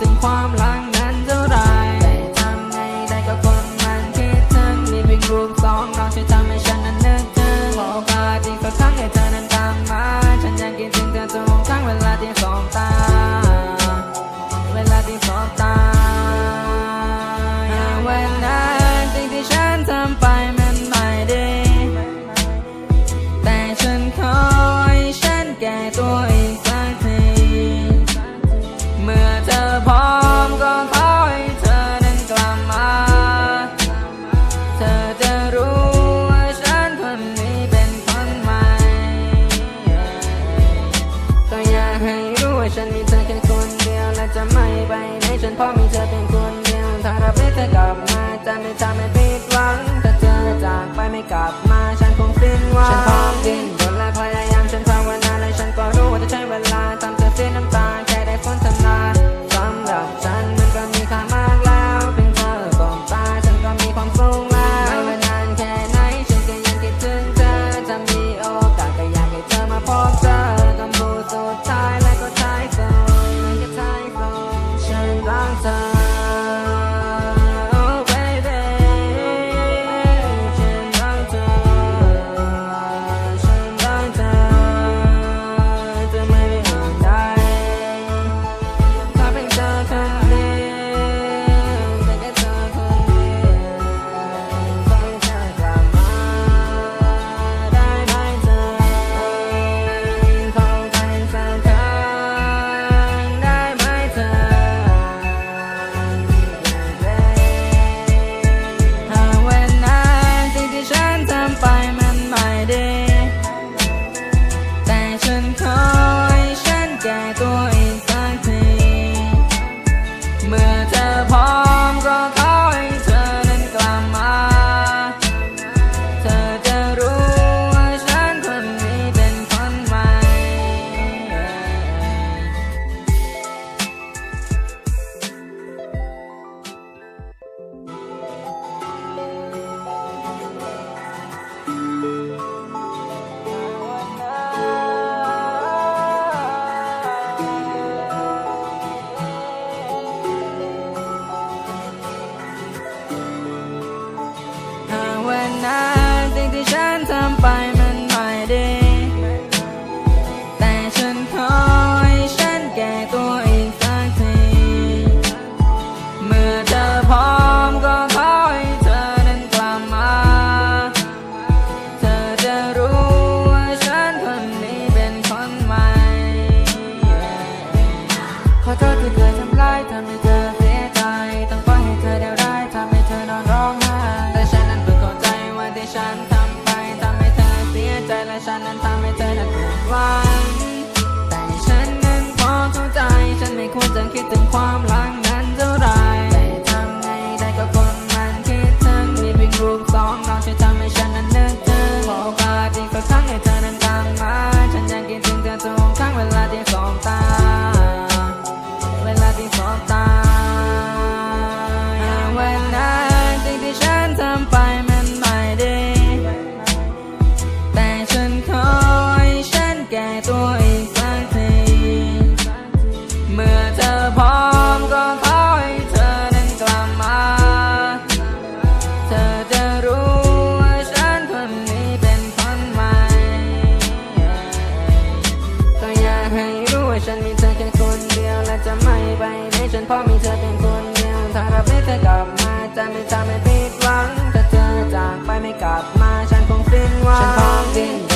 ถึงความรัก pull me to the ground. Thought I'd be the government. Time and time and. fine ให้ฉันนั้นทำให้เธอนั้นผิดหวังแต่ฉันนั้นพอเข้าใจ ฉันไม่ควรจะคิดถึงความหลัง พราะมีเธอเป็นคนเดียวถ้าเราไม่เคยกลับมาจะไม่ทำให้ผิดหวังถ้าเธอจากไปไม่กลับมาฉันคงสิ้นหวังฉันคงสิ้นหวัง